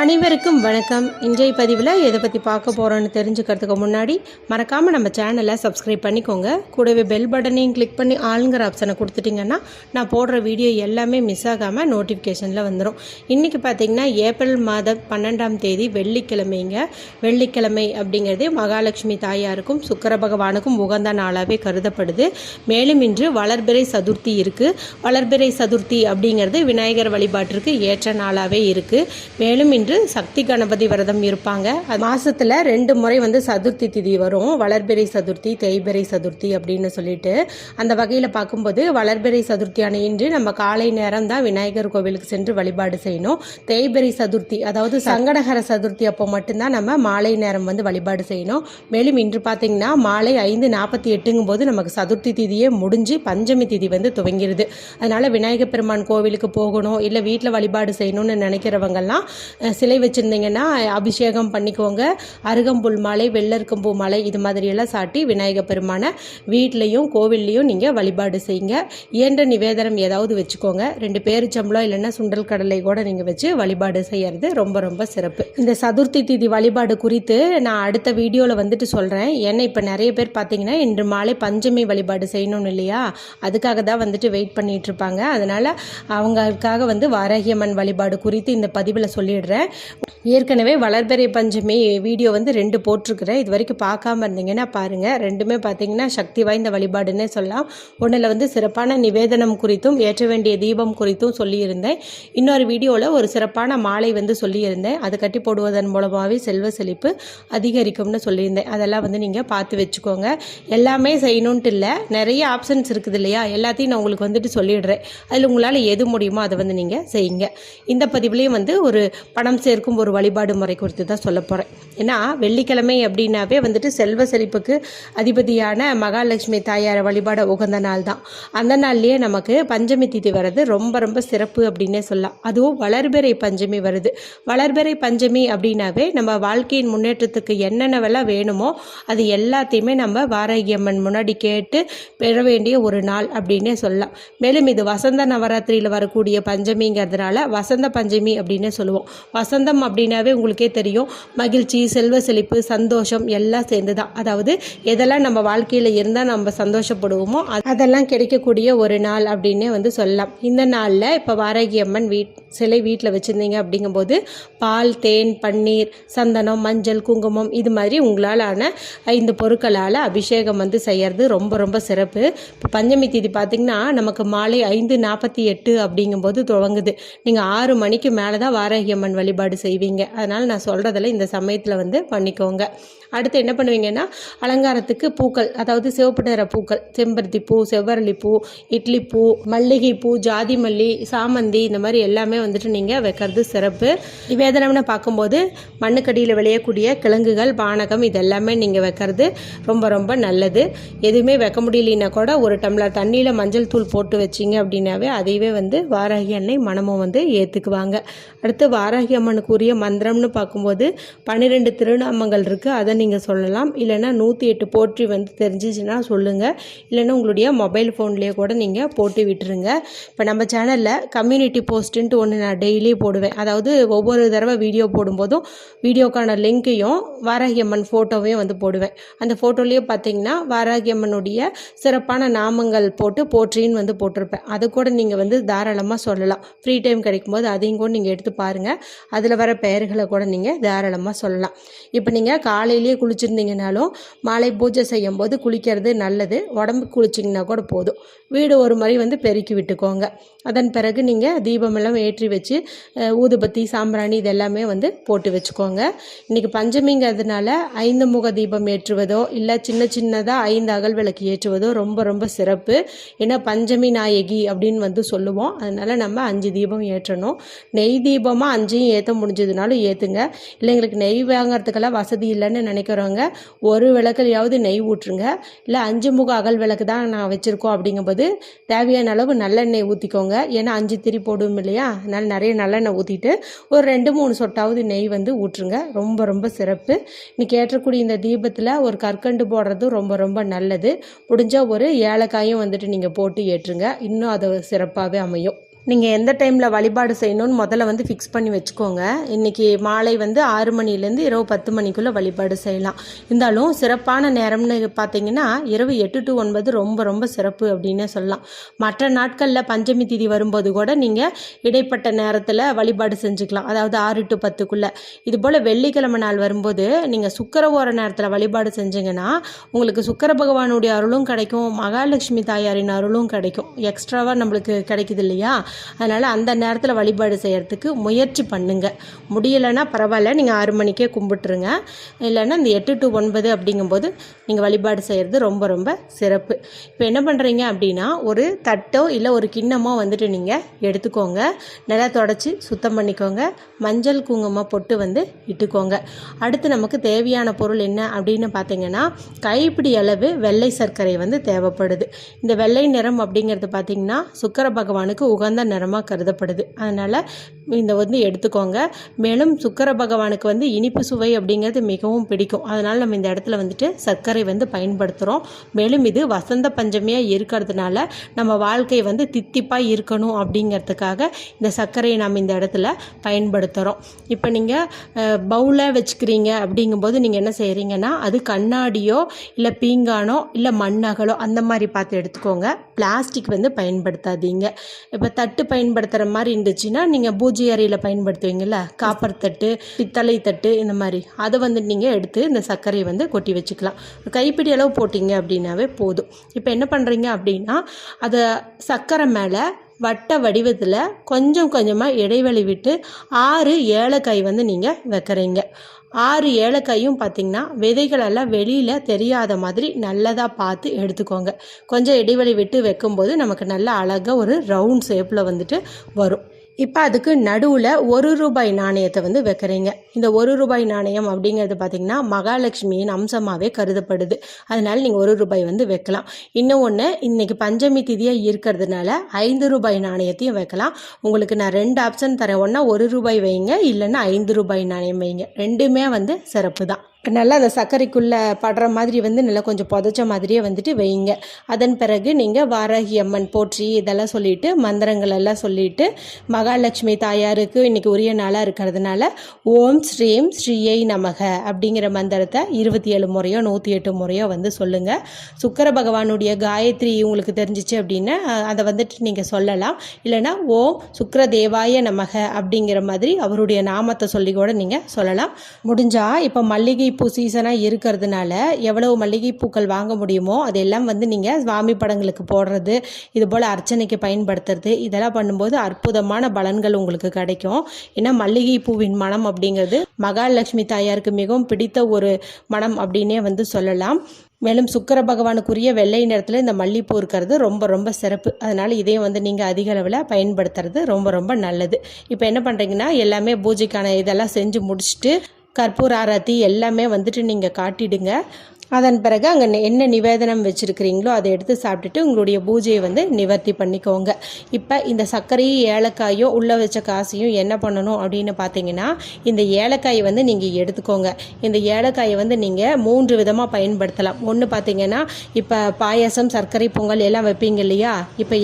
அனைவருக்கும் வணக்கம். இன்றைய பதிவில் எதை பற்றி பார்க்க போகிறோன்னு தெரிஞ்சுக்கிறதுக்கு முன்னாடி மறக்காமல் நம்ம சேனலை சப்ஸ்கிரைப் பண்ணிக்கோங்க. கூடவே பெல் பட்டனையும் கிளிக் பண்ணி ஆளுங்கிற ஆப்ஷனை கொடுத்துட்டிங்கன்னா நான் போடுற வீடியோ எல்லாமே மிஸ் ஆகாமல் நோட்டிஃபிகேஷனில் வந்துடும் இன்றைக்கி பார்த்தீங்கன்னா ஏப்ரல் மாதம் பன்னெண்டாம் தேதி வெள்ளிக்கிழமைங்க. வெள்ளிக்கிழமை அப்படிங்கிறது மகாலட்சுமி தாயாருக்கும் சுக்கர பகவானுக்கும் உகந்த நாளாகவே கருதப்படுது. மேலும் இன்று வளர்பிறை சதுர்த்தி இருக்குது வளர்பிறை சதுர்த்தி அப்படிங்கிறது விநாயகர் வழிபாட்டிற்கு ஏற்ற நாளாகவே இருக்குது மேலும் இன்று சக்தி கணபதி விரதம் இருப்பாங்க. மாசத்துல ரெண்டு முறை வந்து சதுர்த்தி திதி வரும். வளர்பிறை சதுர்த்தி தேய்பிறை சதுர்த்தி அப்படின்னு சொல்லிட்டு அந்த வகையில் பார்க்கும்போது வளர்பிறை சதுர்த்தியான இன்று நம்ம காலை நேரம் தான் விநாயகர் கோவிலுக்கு சென்று வழிபாடு செய்யணும். தேய்பிறை சதுர்த்தி அதாவது சங்கடகர சதுர்த்தி அப்போ மட்டும்தான் நம்ம மாலை நேரம் வந்து வழிபாடு செய்யணும். மேலும் இன்று பார்த்தீங்கன்னா மாலை ஐந்து நாற்பத்தி எட்டுங்கும் போது நமக்கு சதுர்த்தி திதியே முடிஞ்சு பஞ்சமி திதி வந்து துவங்கிருது. அதனால விநாயகர் பெருமான் கோவிலுக்கு போகணும் இல்லை வீட்டில் வழிபாடு செய்யணும்னு நினைக்கிறவங்கெல்லாம் சிலை வச்சுருந்தீங்கன்னா அபிஷேகம் பண்ணிக்கோங்க. அருகம்புல் மாலை வெள்ளருக்கம்பூ மாலை இது மாதிரியெல்லாம் சாட்டி விநாயகர் பெருமானை வீட்லேயும் கோவில்லையும் நீங்கள் வழிபாடு செய்யுங்க. இயன்ற நிவேதனம் ஏதாவது வச்சுக்கோங்க. ரெண்டு பேரிச்சம்பளம் இல்லைன்னா சுண்டல் கடலை கூட நீங்கள் வச்சு வழிபாடு செய்யறது ரொம்ப ரொம்ப சிறப்பு. இந்த சதுர்த்தி திதி வழிபாடு குறித்து நான் அடுத்த வீடியோவில் வந்துட்டு சொல்கிறேன் ஏன்னா இப்போ நிறைய பேர் பார்த்தீங்கன்னா இன்று மாலை பஞ்சமி வழிபாடு செய்யணும்னு இல்லையா? அதுக்காக தான் வந்துட்டு வெயிட் பண்ணிட்டு இருப்பாங்க. அதனால் அவங்களுக்காக வந்து வாராகியம்மன் வழிபாடு குறித்து இந்த பதிவில் சொல்லிடுறேன். ஏற்கனவே வளர்பறை பஞ்சமி வீடியோ வந்து ரெண்டு போட்டிருக்கிறேன். இது வரைக்கும் பார்க்காம இருந்தீங்கன்னா பாருங்கள் ரெண்டுமே பார்த்தீங்கன்னா சக்தி வாய்ந்த வழிபாடுன்னே சொல்லலாம். ஒன்றில் வந்து சிறப்பான நிவேதனம் குறித்தும் ஏற்ற வேண்டிய தீபம் குறித்தும் சொல்லியிருந்தேன். இன்னொரு வீடியோவில் ஒரு சிறப்பான மாலை வந்து சொல்லியிருந்தேன். அது கட்டி போடுவதன் மூலமாகவே செல்வ செழிப்பு அதிகரிக்கும்னு சொல்லியிருந்தேன். அதெல்லாம் வந்து நீங்கள் பார்த்து வச்சுக்கோங்க. எல்லாமே செய்யணுன்ட்டு இல்லை. நிறைய ஆப்ஷன்ஸ் இருக்குது இல்லையா? எல்லாத்தையும் நான் உங்களுக்கு வந்துட்டு சொல்லிடுறேன். அதில் உங்களால் எது முடியுமோ அதை வந்து நீங்கள் செய்யுங்க. இந்த பதிவுலேயும் வந்து ஒரு பணம் சேர்க்கும் ஒரு வழிபாடு முறை குறித்து தான் சொல்ல போகிறேன் ஏன்னா வெள்ளிக்கிழமை அப்படின்னாவே வந்துட்டு செல்வ செழிப்புக்கு அதிபதியான மகாலட்சுமி தாயார் வழிபாட உகந்த நாள் தான். அந்த நாள்லேயே நமக்கு பஞ்சமி திதி வர்றது ரொம்ப ரொம்ப சிறப்பு அப்படின்னே சொல்லலாம். அதுவும் வளர்பிறை பஞ்சமி வருது. வளர்பிறை பஞ்சமி அப்படின்னாவே நம்ம வாழ்க்கையின் முன்னேற்றத்துக்கு என்னென்னவெல்லாம் வேணுமோ அது எல்லாத்தையுமே நம்ம வாராகி அம்மன் முன்னாடி கேட்டு பெற வேண்டிய ஒரு நாள் அப்படின்னே சொல்லலாம். மேலும் இது வசந்த நவராத்திரியில் வரக்கூடிய பஞ்சமிங்கிறதுனால வசந்த பஞ்சமி அப்படின்னே சொல்லுவோம். வசந்தம் அப்படின்னாவே உங்களுக்கே தெரியும். மகிழ்ச்சி செல்வ செழிப்பு சந்தோஷம் எல்லாம் சேர்ந்து தான் அதாவது எதெல்லாம் நம்ம வாழ்க்கையில் இருந்தால் நம்ம சந்தோஷப்படுவோமோ அதெல்லாம் கிடைக்கக்கூடிய ஒரு நாள் அப்படின்னே வந்து சொல்லலாம். இந்த நாளில் இப்போ வாராகி அம்மன் வீட் சிலை வீட்டில் வச்சுருந்தீங்க அப்படிங்கும்போது பால் தேன் பன்னீர் சந்தனம் மஞ்சள் குங்குமம் இது மாதிரி உங்களால் ஆன ஐந்து பொருட்களால் அபிஷேகம் வந்து செய்கிறது ரொம்ப ரொம்ப சிறப்பு. இப்போ பஞ்சமி தேதி பார்த்திங்கன்னா நமக்கு மாலை ஐந்து நாற்பத்தி எட்டு அப்படிங்கும்போது துவங்குது. நீங்கள் ஆறு மணிக்கு மேலே தான் வாராகி அம்மன் வழி வழிபாடு செய்வீங்க. அதனால் நான் சொல்கிறதில் இந்த சமயத்தில் வந்து பண்ணிக்கோங்க. அடுத்து என்ன பண்ணுவீங்கன்னா அலங்காரத்துக்கு பூக்கள் அதாவது சிவப்பு நிற பூக்கள் செம்பருத்தி பூ செவ்வரளி பூ இட்லி பூ மல்லிகை பூ ஜாதி மல்லி சாமந்தி இந்த மாதிரி எல்லாமே வந்துட்டு நீங்கள் வைக்கிறது சிறப்பு. நிவேதனம்னு பார்க்கும்போது மண்ணுக்கடியில் விளையக்கூடிய கிழங்குகள் பானகம் இது எல்லாமே நீங்கள் வைக்கிறது ரொம்ப ரொம்ப நல்லது. எதுவுமே வைக்க முடியலன்னா கூட ஒரு டம்ளர் தண்ணியில் மஞ்சள் தூள் போட்டு வச்சிங்க அப்படின்னாவே அதையவே வந்து வாராகி அன்னை மனமும் வந்து ஏற்றுக்குவாங்க அடுத்து வாராகி அம்மனுக்கு உரிய மந்திரம்னு பார்க்கும்போது பன்னிரெண்டு திருநாமங்கள் இருக்குது அதை நீங்கள் சொல்லலாம். இல்லைன்னா நூற்றி எட்டு போற்றி வந்து தெரிஞ்சிச்சுன்னா சொல்லுங்கள் இல்லைன்னா உங்களுடைய மொபைல் ஃபோன்லேயே கூட நீங்கள் போட்டு விட்டுருங்க. இப்போ நம்ம சேனலில் கம்யூனிட்டி போஸ்ட்டுன்ட்டு ஒன்று நான் டெய்லி போடுவேன். அதாவது ஒவ்வொரு தடவை வீடியோ போடும்போதும் வீடியோக்கான லிங்க்கையும் வாராகி அம்மன் ஃபோட்டோவையும் வந்து போடுவேன். அந்த ஃபோட்டோலேயே பார்த்தீங்கன்னா வாராகி அம்மனுடைய சிறப்பான நாமங்கள் போட்டு போற்றின்னு வந்து போட்டிருப்பேன். அது கூட நீங்கள் வந்து தாராளமாக சொல்லலாம். ஃப்ரீ டைம் கிடைக்கும்போது அதையும் கூட நீங்கள் எடுத்து பாருங்கள் அதில் வர பெயர்களை கூட நீங்கள் தாராளமாக சொல்லலாம். இப்போ நீங்கள் காலையிலேயே குளிச்சிருந்தீங்கனாலும் மாலை பூஜை செய்யும் போது குளிக்கிறது நல்லது. உடம்பு குளிச்சிங்கன்னா கூட போதும். வீடு ஒரு மாதிரி வந்து பெருக்கி விட்டுக்கோங்க. அதன் பிறகு நீங்கள் தீபமெல்லாம் ஏற்றி வச்சு ஊதுபத்தி சாம்பிராணி இதெல்லாமே வந்து போட்டு வச்சுக்கோங்க. இன்றைக்கி பஞ்சமிங்கிறதுனால ஐந்து முக தீபம் ஏற்றுவதோ இல்லை சின்ன சின்னதாக ஐந்து அகல் விளக்கு ஏற்றுவதோ ரொம்ப ரொம்ப சிறப்பு. ஏன்னா பஞ்சமி நாயகி அப்படின்னு வந்து சொல்லுவோம். அதனால் நம்ம அஞ்சு தீபம் ஏற்றணும். நெய் தீபமாக அஞ்சையும் ஏற்ற முடிஞ்சதுனாலும் ஏற்றுங்க இல்லை எங்களுக்கு நெய் வாங்குறதுக்கெல்லாம் வசதி இல்லைன்னு நினைக்கிறவங்க ஒரு விளக்குலையாவது நெய் ஊற்றுங்க. இல்லை அஞ்சு முக அகல் விளக்கு தான் நான் வச்சுருக்கோம் அப்படிங்கும்போது தேவையான அளவு நல்லெண்ணெய் ஊற்றிக்கோங்க ஏன்னா அஞ்சு திரி போடுவோம் இல்லையா? அதனால் நிறைய நல்லெண்ணெய் ஊற்றிட்டு ஒரு ரெண்டு மூணு சொட்டாவது நெய் வந்து ஊற்றுங்க. ரொம்ப ரொம்ப சிறப்பு. இன்னைக்கு ஏற்றக்கூடிய இந்த தீபத்தில் ஒரு கற்கண்டு போடுறதும் ரொம்ப ரொம்ப நல்லது. முடிஞ்சால் ஒரு ஏலக்காயும் வந்துட்டு நீங்கள் போட்டு ஏற்றுங்க. இன்னும் அது சிறப்பாகவே அமையும். நீங்கள் எந்த டைமில் வழிபாடு செய்யணும்னு முதல்ல வந்து ஃபிக்ஸ் பண்ணி வச்சுக்கோங்க. இன்றைக்கி மாலை வந்து ஆறு மணிலேருந்து இரவு பத்து மணிக்குள்ளே வழிபாடு செய்யலாம். இருந்தாலும் சிறப்பான நேரம்னு பார்த்தீங்கன்னா இரவு எட்டு டு ஒன்பது ரொம்ப ரொம்ப சிறப்பு அப்படின்னே சொல்லலாம். மற்ற நாட்களில் பஞ்சமி திதி வரும்போது கூட நீங்கள் இடைப்பட்ட நேரத்தில் வழிபாடு செஞ்சுக்கலாம். அதாவது ஆறு டு பத்துக்குள்ளே. இதுபோல் வெள்ளிக்கிழமை நாள் வரும்போது நீங்கள் சுக்கர ஓர நேரத்தில் வழிபாடு செஞ்சீங்கன்னா உங்களுக்கு சுக்கர பகவானுடைய அருளும் கிடைக்கும். மகாலட்சுமி தாயாரின் அருளும் கிடைக்கும். எக்ஸ்ட்ராவாக நம்மளுக்கு கிடைக்குது இல்லையா? அதனால் அந்த நேரத்தில் வழிபாடு செய்கிறதுக்கு முயற்சி பண்ணுங்க. முடியலைன்னா பரவாயில்ல நீங்கள் ஆறு மணிக்கே கும்பிட்டுருங்க. இல்லைன்னா இந்த எட்டு டு ஒன்பது அப்படிங்கும்போது நீங்கள் வழிபாடு செய்கிறது ரொம்ப ரொம்ப சிறப்பு. இப்போ என்ன பண்ணுறீங்க அப்படின்னா ஒரு தட்டோ இல்லை ஒரு கிண்ணமோ வந்துட்டு நீங்கள் எடுத்துக்கோங்க. நல்லா தொடச்சி சுத்தம் பண்ணிக்கோங்க. மஞ்சள் குங்குமம் பொட்டு வந்து இட்டுக்கோங்க. அடுத்து நமக்கு தேவையான பொருள் என்ன அப்படின்னு பார்த்தீங்கன்னா கைப்பிடி அளவு வெள்ளை சர்க்கரை வந்து தேவைப்படுது. இந்த வெள்ளை நிறம் அப்படிங்கிறது பார்த்தீங்கன்னா சுக்கர பகவானுக்கு உகந்த நிறமாக கருதப்படுது. அதனால் இந்த வந்து எடுத்துக்கோங்க. மேலும் சுக்கர பகவானுக்கு வந்து இனிப்பு சுவை அப்படிங்கிறது மிகவும் பிடிக்கும். அதனால் நம்ம இந்த இடத்துல வந்துட்டு சர்க்கரை வந்து பயன்படுத்துகிறோம் மேலும் இது வசந்த பஞ்சமியாக இருக்கிறதுனால நம்ம வாழ்க்கை வந்து தித்திப்பாக இருக்கணும் அப்படிங்கிறதுக்காக இந்த சர்க்கரையை நம்ம இந்த இடத்துல பயன்படுத்துகிறோம் இப்போ நீங்கள் பவுலாக வச்சுக்கிறீங்க அப்படிங்கும்போது நீங்கள் என்ன செய்கிறீங்கன்னா அது கண்ணாடியோ இல்லை பீங்கானோ இல்லை மண்ணகலோ அந்த மாதிரி பார்த்து எடுத்துக்கோங்க. பிளாஸ்டிக் வந்து பயன்படுத்தாதீங்க. இப்போ தட்டு பயன்படுத்துகிற மாதிரி இருந்துச்சுன்னா நீங்கள் பூஜை அறையில் பயன்படுத்துவீங்கள்ல காப்பர் தட்டு பித்தளை தட்டு இந்த மாதிரி. அதை வந்து நீங்கள் எடுத்து இந்த சர்க்கரையை வந்து கொட்டி வச்சுக்கலாம். கைப்பிடி அளவு போட்டிங்க அப்படின்னாவே போதும். இப்போ என்ன பண்ணுறீங்க அப்படின்னா அதை சர்க்கரை மேலே வட்ட வடிவத்தில் கொஞ்சம் கொஞ்சமாக இடைவெளி விட்டு ஆறு ஏலக்காய் வந்து நீங்கள் வைக்கிறீங்க. ஆறு ஏலக்காயும் பார்த்திங்கன்னா விதைகளெல்லாம் வெளியில் தெரியாத மாதிரி நல்லதாக பார்த்து எடுத்துக்கோங்க. கொஞ்சம் இடைவெளி விட்டு வைக்கும்போது நமக்கு நல்ல அழகாக ஒரு ரவுண்ட் ஷேப்பில் வந்துட்டு வரும். இப்போ அதுக்கு நடுவில் ஒரு ரூபாய் நாணயத்தை வந்து வைக்கிறீங்க. இந்த ஒரு ரூபாய் நாணயம் அப்படிங்கிறது பார்த்திங்கன்னா மகாலட்சுமியின் அம்சமாகவே கருதப்படுது. அதனால் நீங்கள் ஒரு ரூபாய் வந்து வைக்கலாம். இன்னும் ஒன்று இன்றைக்கி பஞ்சமி திதியாக இருக்கிறதுனால ஐந்து ரூபாய் நாணயத்தையும் வைக்கலாம். உங்களுக்கு நான் ரெண்டு ஆப்ஷன் தரேன். ஒன்றா ஒரு ரூபாய் வைங்க இல்லைன்னா ஐந்து ரூபாய் நாணயம் வைங்க. ரெண்டுமே வந்து சிறப்பு தான் நல்லா அந்த சர்க்கரைக்குள்ளே படுற மாதிரி வந்து நல்லா கொஞ்சம் புதைச்ச மாதிரியே வந்துட்டு வைங்க அதன் பிறகு நீங்கள் வாராகி அம்மன் போற்றி இதெல்லாம் சொல்லிட்டு மந்திரங்கள் எல்லாம் சொல்லிட்டு மகாலட்சுமி தாயாருக்கு இன்றைக்கி உரிய நாளாக இருக்கிறதுனால ஓம் ஸ்ரீம் ஸ்ரீயை நமக அப்படிங்கிற மந்திரத்தை இருபத்தி ஏழு முறையோ நூற்றி எட்டு முறையோ வந்து சொல்லுங்கள் சுக்கர பகவானுடைய காயத்ரி உங்களுக்கு தெரிஞ்சிச்சு அப்படின்னா அதை வந்துட்டு நீங்கள் சொல்லலாம். இல்லைன்னா ஓம் சுக்கர தேவாய நமக அப்படிங்கிற மாதிரி அவருடைய நாமத்தை சொல்லி கூட நீங்கள் சொல்லலாம். முடிஞ்சால் இப்போ மல்லிகை மல்லிகைப்பூ சீசனாக இருக்கிறதுனால எவ்வளவு மல்லிகைப்பூக்கள் வாங்க முடியுமோ அதெல்லாம் வந்து நீங்கள் சுவாமி படங்களுக்கு போடுறது இது போல் அர்ச்சனைக்கு பயன்படுத்துறது இதெல்லாம் பண்ணும்போது அற்புதமான பலன்கள் உங்களுக்கு கிடைக்கும். ஏன்னா மல்லிகைப்பூவின் மனம் அப்படிங்கிறது மகாலட்சுமி தாயாருக்கு மிகவும் பிடித்த ஒரு மனம் அப்படின்னே வந்து சொல்லலாம். மேலும் சுக்கர பகவானுக்குரிய வெள்ளை நிறத்தில் இந்த மல்லிப்பூ இருக்கிறது ரொம்ப ரொம்ப சிறப்பு. அதனால் இதையும் வந்து நீங்கள் அதிக அளவில் பயன்படுத்துறது ரொம்ப ரொம்ப நல்லது. இப்போ என்ன பண்ணுறீங்கன்னா எல்லாமே பூஜைக்கான இதெல்லாம் செஞ்சு முடிச்சுட்டு கற்பூர ஆரத்தி எல்லாமே வந்துட்டு நீங்கள் காட்டிடுங்க. அதன் பிறகு அங்கே என்ன நிவேதனம் வச்சுருக்கிறீங்களோ அதை எடுத்து சாப்பிட்டுட்டு உங்களுடைய பூஜையை வந்து நிவர்த்தி பண்ணிக்கோங்க. இப்போ இந்த சர்க்கரையும் ஏலக்காயும் உள்ளே வச்ச காசையும் என்ன பண்ணணும் அப்படின்னு பார்த்தீங்கன்னா இந்த ஏலக்காயை வந்து நீங்கள் எடுத்துக்கோங்க. இந்த ஏலக்காயை வந்து நீங்கள் மூன்று விதமாக பயன்படுத்தலாம். ஒன்று பார்த்தீங்கன்னா இப்போ பாயாசம் சர்க்கரை பொங்கல் எல்லாம் வைப்பீங்க இல்லையா? இப்போ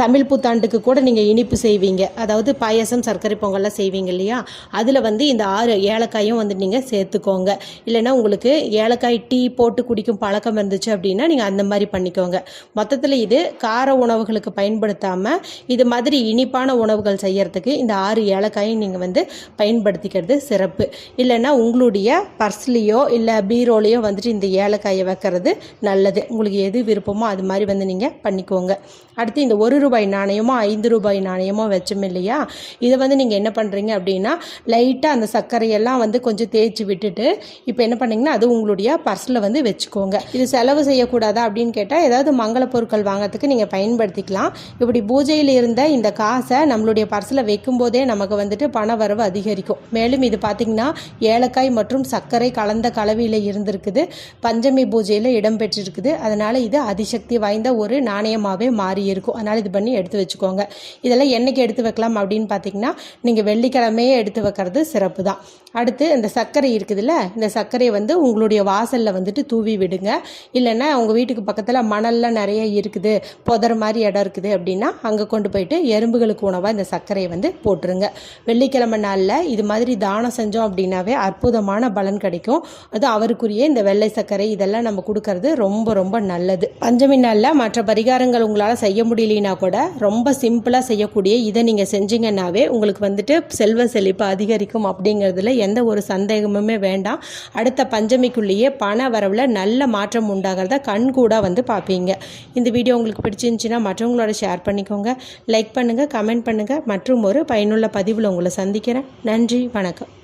தமிழ் புத்தாண்டுக்கு கூட நீங்கள் இனிப்பு செய்வீங்க. அதாவது பாயாசம் சர்க்கரை பொங்கல்லாம் செய்வீங்க இல்லையா? அதில் வந்து இந்த ஆறு ஏலக்காயும் வந்து நீங்கள் சேர்த்துக்கோங்க. இல்லைன்னா உங்களுக்கு ஏலக்காய் டீ போட்டு குடிக்கும் பழக்கம் இருந்துச்சு அப்படின்னா நீங்கள் அந்த மாதிரி பண்ணிக்கோங்க. மொத்தத்தில் இது கார உணவுகளுக்கு பயன்படுத்தாமல் இது மாதிரி இனிப்பான உணவுகள் செய்யறதுக்கு இந்த ஆறு ஏலக்காயும் நீங்கள் வந்து பயன்படுத்திக்கிறது சிறப்பு. இல்லைன்னா உங்களுடைய பர்ஸ்லேயோ இல்லை பீரோலையோ வந்துட்டு இந்த ஏலக்காயை வைக்கிறது நல்லது. உங்களுக்கு எது விருப்பமோ அது மாதிரி வந்து நீங்கள் பண்ணிக்கோங்க. அடுத்து இந்த ஒரு ரூபாய் நாணயமோ ஐந்து ரூபாய் நாணயமோ வச்சோம் இல்லையா? இதை வந்து நீங்கள் என்ன பண்ணுறீங்க அப்படின்னா லைட்டாக அந்த சர்க்கரையெல்லாம் வந்து கொஞ்சம் தேய்ச்சி விட்டுட்டு இப்போ என்ன பண்ணீங்கன்னா அது உங்களுடைய பர்ஸில் வந்து வச்சுக்கோங்க. இது செலவு செய்யக்கூடாதா அப்படின்னு கேட்டால் ஏதாவது மங்கள பொருட்கள் வாங்குறதுக்கு நீங்கள் பயன்படுத்திக்கலாம். இப்படி பூஜையில் இருந்த இந்த காசை நம்மளுடைய பர்ஸில் வைக்கும்போதே நமக்கு வந்துட்டு பண வரவு அதிகரிக்கும். மேலும் இது பார்த்திங்கன்னா ஏலக்காய் மற்றும் சர்க்கரை கலந்த கலவையில் இருந்திருக்குது. பஞ்சமி பூஜையில் இடம்பெற்றிருக்குது அதனால் இது அதிசக்தி வாய்ந்த ஒரு நாணயமாகவே மாறி இருக்கும் அதனால் இது பண்ணி எடுத்து வச்சுக்கோங்க. இதெல்லாம் என்னைக்கு எடுத்து வைக்கலாம் அப்படின்னு பார்த்தீங்கன்னா நீங்கள் வெள்ளிக்கிழமையே எடுத்து வைக்கிறது சிறப்பு தான் அடுத்து இந்த சர்க்கரை இருக்குதுல்ல இந்த சர்க்கரையை வந்து உங்களுடைய வாசலில் வந்துட்டு தூவி விடுங்க. இல்லைன்னா உங்கள் வீட்டுக்கு பக்கத்தில் மணல்லாம் நிறைய இருக்குது புதற மாதிரி இடம் இருக்குது அப்படின்னா அங்கே கொண்டு போயிட்டு எறும்புகளுக்கு உணவாக இந்த சர்க்கரையை வந்து போட்டுருங்க. வெள்ளிக்கிழமை நாளில் இது மாதிரி தானம் செஞ்சோம் அப்படின்னாவே அற்புதமான பலன் கிடைக்கும். அது அவருக்குரிய இந்த வெள்ளை சர்க்கரை இதெல்லாம் நம்ம கொடுக்கறது ரொம்ப ரொம்ப நல்லது. பஞ்சமி நாளில் மற்ற பரிகாரங்கள் உங்களால் செய்ய முடியலனா கூட ரொம்ப சிம்பிளாக செய்யக்கூடிய இதை நீங்கள் செஞ்சீங்கன்னாவே உங்களுக்கு வந்துட்டு செல்வ செழிப்பு அதிகரிக்கும் அப்படிங்கிறதுல எந்த ஒரு சந்தேகமுமே வேண்டாம். அடுத்த பஞ்சமிக்குள்ளேயே பண வரவில் நல்ல மாற்றம் உண்டாகிறத கண் கூட வந்து பார்ப்பீங்க. இந்த வீடியோ உங்களுக்கு பிடிச்சிருந்துச்சின்னா மற்றவங்களோட ஷேர் பண்ணிக்கோங்க. லைக் பண்ணுங்கள் கமெண்ட் பண்ணுங்கள் மற்றும் ஒரு பயனுள்ள பதிவில் உங்களை சந்திக்கிறேன். நன்றி வணக்கம்.